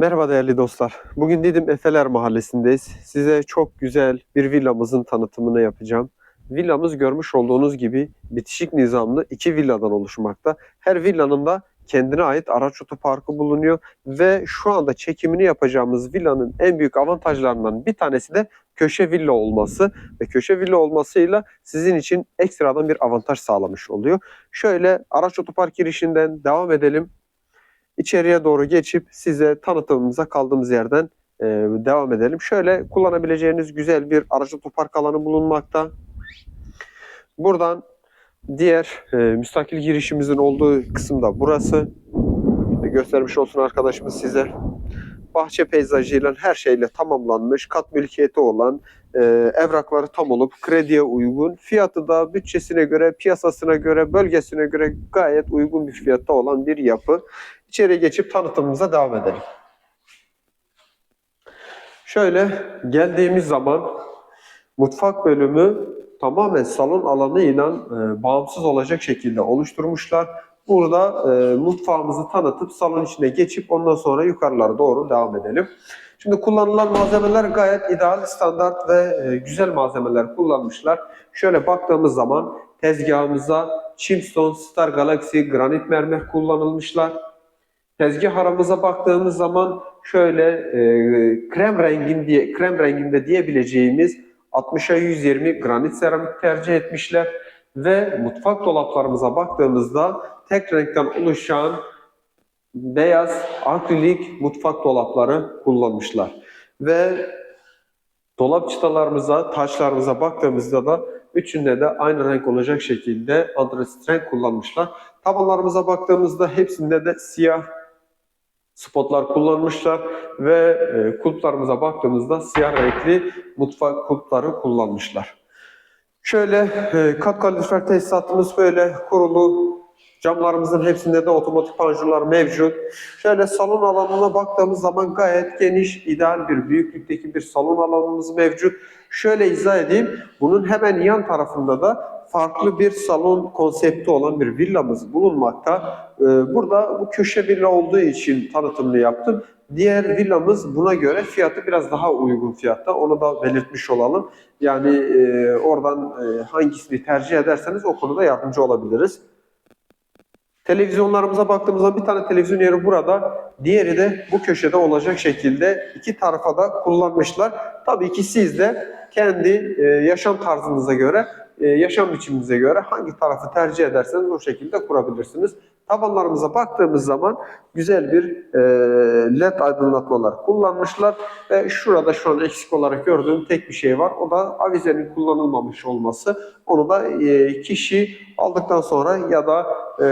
Merhaba değerli dostlar. Bugün Didim Efeler Mahallesi'ndeyiz. Size çok güzel bir villamızın tanıtımını yapacağım. Villamız görmüş olduğunuz gibi bitişik nizamlı iki villadan oluşmakta. Her villanın da kendine ait araç otoparkı bulunuyor ve şu anda çekimini yapacağımız villanın en büyük avantajlarından bir tanesi de köşe villa olması ve köşe villa olmasıyla sizin için ekstradan bir avantaj sağlamış oluyor. Şöyle araç otopark girişinden devam edelim. İçeriye doğru geçip size tanıtımımıza kaldığımız yerden e, devam edelim. Şöyle kullanabileceğiniz güzel bir araç otopark alanı bulunmakta. Buradan diğer e, müstakil girişimizin olduğu kısım da burası. Göstermiş olsun arkadaşımız size. Bahçe peyzajıyla her şeyle tamamlanmış, kat mülkiyeti olan, e, evrakları tam olup krediye uygun, fiyatı da bütçesine göre, piyasasına göre, bölgesine göre gayet uygun bir fiyatta olan bir yapı. İçeri geçip tanıtımımıza devam edelim. Şöyle geldiğimiz zaman mutfak bölümü tamamen salon alanıyla e, bağımsız olacak şekilde oluşturmuşlar. Burada e, mutfağımızı tanıtıp salon içine geçip ondan sonra yukarılara doğru devam edelim. Şimdi kullanılan malzemeler gayet ideal, standart ve e, güzel malzemeler kullanmışlar. Şöyle baktığımız zaman tezgahımıza Chimstone Star Galaxy granit mermer kullanılmışlar. Tezgah aramıza baktığımız zaman şöyle e, krem rengin diye krem renginde diyebileceğimiz 60'a 120 granit seramik tercih etmişler ve mutfak dolaplarımıza baktığımızda tek renkten oluşan beyaz akrilik mutfak dolapları kullanmışlar. Ve dolap çıtalarımıza, taşlarımıza baktığımızda da üçünde de aynı renk olacak şekilde antrasit renk kullanmışlar. Tavanlarımıza baktığımızda hepsinde de siyah spotlar kullanmışlar ve e, kulplarımıza baktığımızda siyah renkli mutfak kulpları kullanmışlar. Şöyle e, kat kalorifer tesisatımız böyle kurulu. Camlarımızın hepsinde de otomatik panjurlar mevcut. Şöyle salon alanına baktığımız zaman gayet geniş, ideal bir büyüklükteki bir salon alanımız mevcut. Şöyle izah edeyim. Bunun hemen yan tarafında da farklı bir salon konsepti olan bir villamız bulunmakta. Ee, Burada bu köşe villa olduğu için tanıtımını yaptım. Diğer villamız buna göre fiyatı biraz daha uygun fiyatta. Onu da belirtmiş olalım. Yani e, oradan e, hangisini tercih ederseniz o konuda yardımcı olabiliriz. Televizyonlarımıza baktığımızda bir tane televizyon yeri burada, diğeri de bu köşede olacak şekilde iki tarafa da kullanmışlar. Tabii ki siz de kendi e, yaşam tarzınıza göre, e, yaşam biçiminize göre hangi tarafı tercih ederseniz o şekilde kurabilirsiniz. Tavanlarımıza baktığımız zaman güzel bir e, led aydınlatmalar kullanmışlar ve şurada şu an eksik olarak gördüğüm tek bir şey var. O da avizenin kullanılmamış olması. Onu da e, kişi aldıktan sonra ya da e,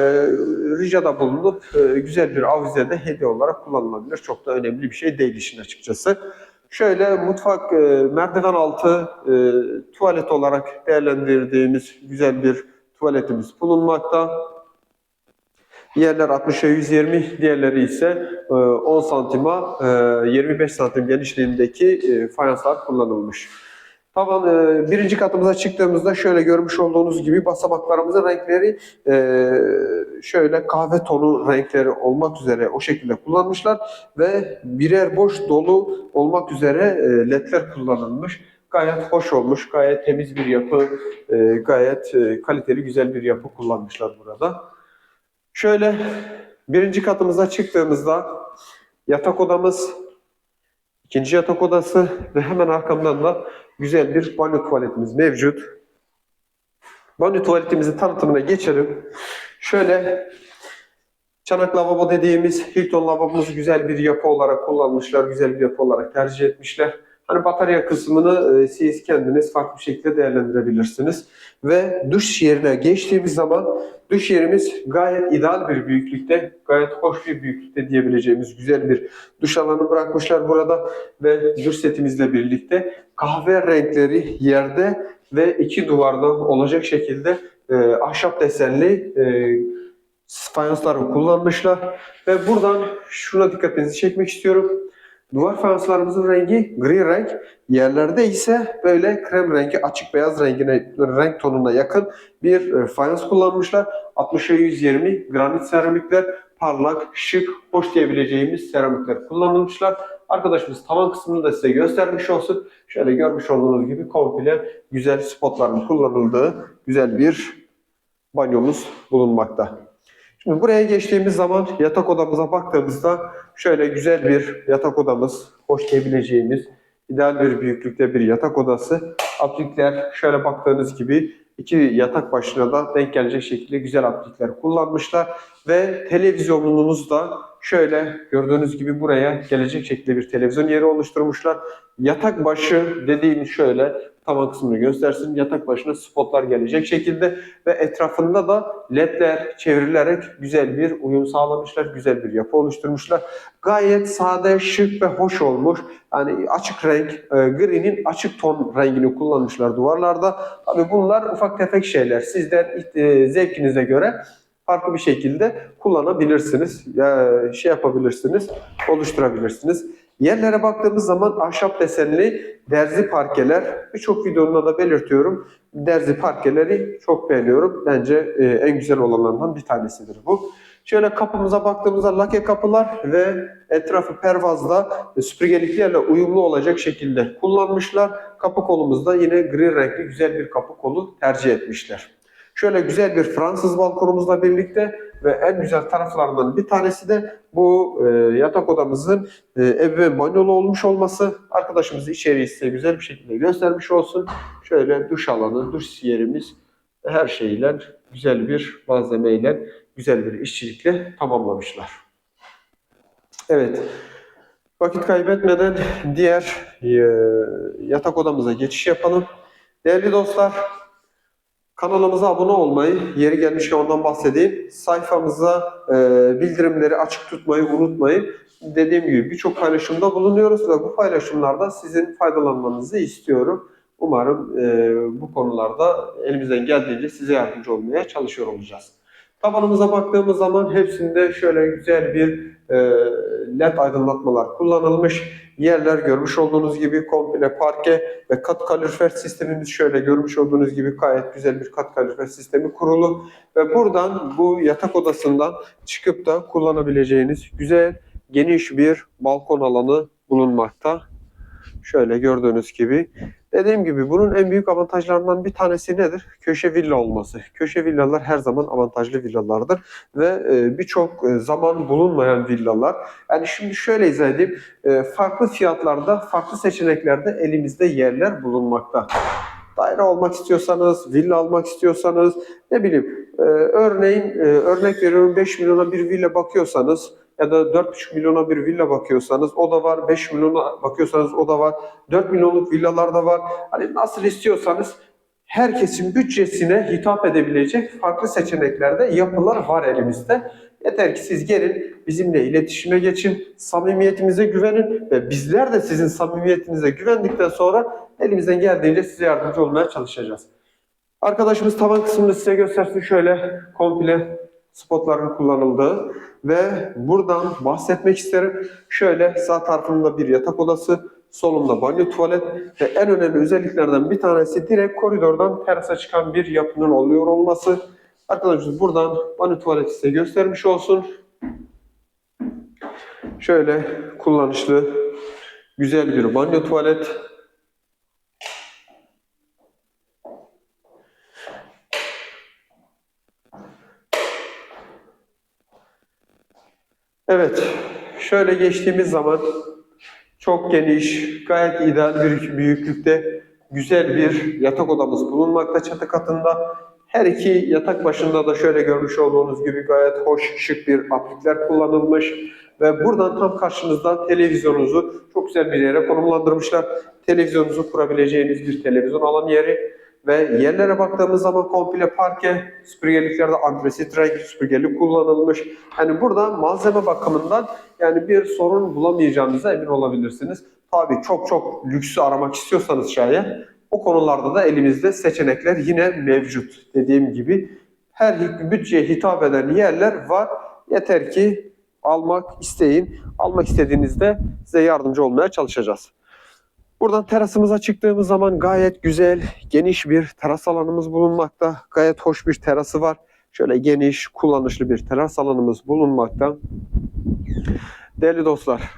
ricada bulunup e, güzel bir avizede hediye olarak kullanılabilir. Çok da önemli bir şey değil işin açıkçası. Şöyle mutfak e, merdiven altı e, tuvalet olarak değerlendirdiğimiz güzel bir tuvaletimiz bulunmakta. Yerler 60'a 120, diğerleri ise e, 10 santima e, 25 santim genişliğindeki e, fayanslar kullanılmış. Tavan e, birinci katımıza çıktığımızda şöyle görmüş olduğunuz gibi basamaklarımızın renkleri e, şöyle kahve tonu renkleri olmak üzere o şekilde kullanmışlar ve birer boş dolu olmak üzere e, ledler kullanılmış. Gayet hoş olmuş, gayet temiz bir yapı, e, gayet e, kaliteli güzel bir yapı kullanmışlar burada. Şöyle birinci katımıza çıktığımızda yatak odamız, ikinci yatak odası ve hemen arkamdan da güzel bir banyo tuvaletimiz mevcut. Banyo tuvaletimizin tanıtımına geçelim. Şöyle çanak lavabo dediğimiz Hilton lavabomuzu güzel bir yapı olarak kullanmışlar, güzel bir yapı olarak tercih etmişler. Hani batarya kısmını e, siz kendiniz farklı bir şekilde değerlendirebilirsiniz. Ve duş yerine geçtiğimiz zaman duş yerimiz gayet ideal bir büyüklükte, gayet hoş bir büyüklükte diyebileceğimiz güzel bir duş alanı bırakmışlar burada. Ve duş setimizle birlikte kahve renkleri yerde ve iki duvarda olacak şekilde e, ahşap desenli e, fayansları kullanmışlar. Ve buradan şuna dikkatinizi çekmek istiyorum. Duvar fayanslarımızın rengi gri renk. Yerlerde ise böyle krem rengi, açık beyaz rengine, renk tonuna yakın bir e, fayans kullanmışlar. 60'a 120 granit seramikler. parlak, şık, hoş diyebileceğimiz seramikler kullanılmışlar. Arkadaşımız tavan kısmını da size göstermiş olsun. Şöyle görmüş olduğunuz gibi komple güzel spotların kullanıldığı güzel bir banyomuz bulunmakta. Şimdi buraya geçtiğimiz zaman yatak odamıza baktığımızda şöyle güzel bir yatak odamız, hoş diyebileceğimiz ideal bir büyüklükte bir yatak odası. Aplikler şöyle baktığınız gibi iki yatak başına da denk gelecek şekilde güzel aplikler kullanmışlar. Ve televizyonumuz da şöyle gördüğünüz gibi buraya gelecek şekilde bir televizyon yeri oluşturmuşlar. Yatak başı dediğimiz şöyle tavan kısmını göstersin. Yatak başına spotlar gelecek şekilde ve etrafında da ledler çevrilerek güzel bir uyum sağlamışlar. Güzel bir yapı oluşturmuşlar. Gayet sade, şık ve hoş olmuş. Yani açık renk, e, gri'nin açık ton rengini kullanmışlar duvarlarda. Tabii bunlar ufak tefek şeyler. Sizler e, zevkinize göre farklı bir şekilde kullanabilirsiniz. Ya şey yapabilirsiniz, oluşturabilirsiniz. Yerlere baktığımız zaman ahşap desenli derzi parkeler. Birçok videomda da belirtiyorum. Derzi parkeleri çok beğeniyorum. Bence e, en güzel olanlardan bir tanesidir bu. Şöyle kapımıza baktığımızda lake kapılar ve etrafı pervazda süpürgeliklerle uyumlu olacak şekilde kullanmışlar. Kapı kolumuzda yine gri renkli güzel bir kapı kolu tercih etmişler. Şöyle güzel bir Fransız balkonumuzla birlikte ve en güzel taraflarından bir tanesi de bu e, yatak odamızın e, ebeveyn banyolu olmuş olması. Arkadaşımız içeriği size güzel bir şekilde göstermiş olsun. Şöyle duş alanı, duş yerimiz her şeyle güzel bir malzemeyle, güzel bir işçilikle tamamlamışlar. Evet. Vakit kaybetmeden diğer e, yatak odamıza geçiş yapalım. Değerli dostlar, Kanalımıza abone olmayı, yeri gelmişken ondan bahsedeyim. Sayfamıza e, bildirimleri açık tutmayı unutmayın. Dediğim gibi birçok paylaşımda bulunuyoruz ve bu paylaşımlarda sizin faydalanmanızı istiyorum. Umarım e, bu konularda elimizden geldiğince size yardımcı olmaya çalışıyor olacağız. Tavanımıza baktığımız zaman hepsinde şöyle güzel bir e, led aydınlatmalar kullanılmış. Yerler görmüş olduğunuz gibi komple parke ve kat kalorifer sistemimiz şöyle görmüş olduğunuz gibi gayet güzel bir kat kalorifer sistemi kurulu. Ve buradan bu yatak odasından çıkıp da kullanabileceğiniz güzel geniş bir balkon alanı bulunmakta. Şöyle gördüğünüz gibi. Dediğim gibi bunun en büyük avantajlarından bir tanesi nedir? Köşe villa olması. Köşe villalar her zaman avantajlı villalardır ve e, birçok e, zaman bulunmayan villalar. Yani şimdi şöyle izah edeyim. E, farklı fiyatlarda, farklı seçeneklerde elimizde yerler bulunmakta. Daire olmak istiyorsanız, villa almak istiyorsanız, ne bileyim, örneğin örnek veriyorum 5 milyona bir villa bakıyorsanız ya da 4,5 milyona bir villa bakıyorsanız o da var. 5 milyona bakıyorsanız o da var. 4 milyonluk villalar da var. Hani nasıl istiyorsanız herkesin bütçesine hitap edebilecek farklı seçeneklerde yapılar var elimizde. Yeter ki siz gelin bizimle iletişime geçin, samimiyetimize güvenin ve bizler de sizin samimiyetinize güvendikten sonra elimizden geldiğince size yardımcı olmaya çalışacağız. Arkadaşımız tavan kısmını size göstersin şöyle komple spotların kullanıldığı ve buradan bahsetmek isterim. Şöyle sağ tarafımda bir yatak odası, solumda banyo tuvalet ve en önemli özelliklerden bir tanesi direkt koridordan terasa çıkan bir yapının oluyor olması. Arkadaşlar buradan banyo tuvaleti size göstermiş olsun. Şöyle kullanışlı güzel bir banyo tuvalet. Evet, şöyle geçtiğimiz zaman çok geniş, gayet ideal bir büyüklükte güzel bir yatak odamız bulunmakta çatı katında. Her iki yatak başında da şöyle görmüş olduğunuz gibi gayet hoş, şık bir aplikler kullanılmış. Ve buradan tam karşınızda televizyonunuzu çok güzel bir yere konumlandırmışlar. Televizyonunuzu kurabileceğiniz bir televizyon alan yeri. Ve yerlere baktığımız zaman komple parke, süpürgeliklerde andresit renk süpürgelik kullanılmış. Yani burada malzeme bakımından yani bir sorun bulamayacağınıza emin olabilirsiniz. Tabii çok çok lüksü aramak istiyorsanız şayet o konularda da elimizde seçenekler yine mevcut. Dediğim gibi her bütçeye hitap eden yerler var. Yeter ki almak isteyin. Almak istediğinizde size yardımcı olmaya çalışacağız. Buradan terasımıza çıktığımız zaman gayet güzel, geniş bir teras alanımız bulunmakta. Gayet hoş bir terası var. Şöyle geniş, kullanışlı bir teras alanımız bulunmakta. Değerli dostlar,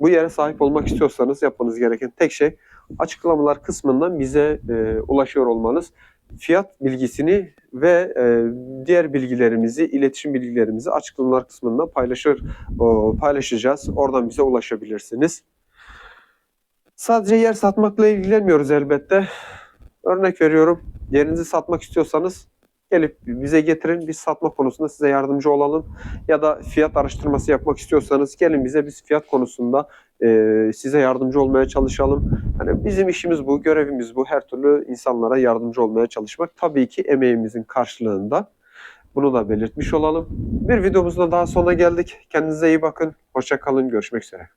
bu yere sahip olmak istiyorsanız yapmanız gereken tek şey açıklamalar kısmından bize e, ulaşıyor olmanız. Fiyat bilgisini ve e, diğer bilgilerimizi, iletişim bilgilerimizi açıklamalar kısmından paylaşır o, paylaşacağız. Oradan bize ulaşabilirsiniz. Sadece yer satmakla ilgilenmiyoruz elbette. Örnek veriyorum. Yerinizi satmak istiyorsanız gelip bize getirin. Biz satma konusunda size yardımcı olalım. Ya da fiyat araştırması yapmak istiyorsanız gelin bize biz fiyat konusunda e, size yardımcı olmaya çalışalım. Hani bizim işimiz bu, görevimiz bu. Her türlü insanlara yardımcı olmaya çalışmak. Tabii ki emeğimizin karşılığında. Bunu da belirtmiş olalım. Bir videomuzda daha sonuna geldik. Kendinize iyi bakın. Hoşça kalın. Görüşmek üzere.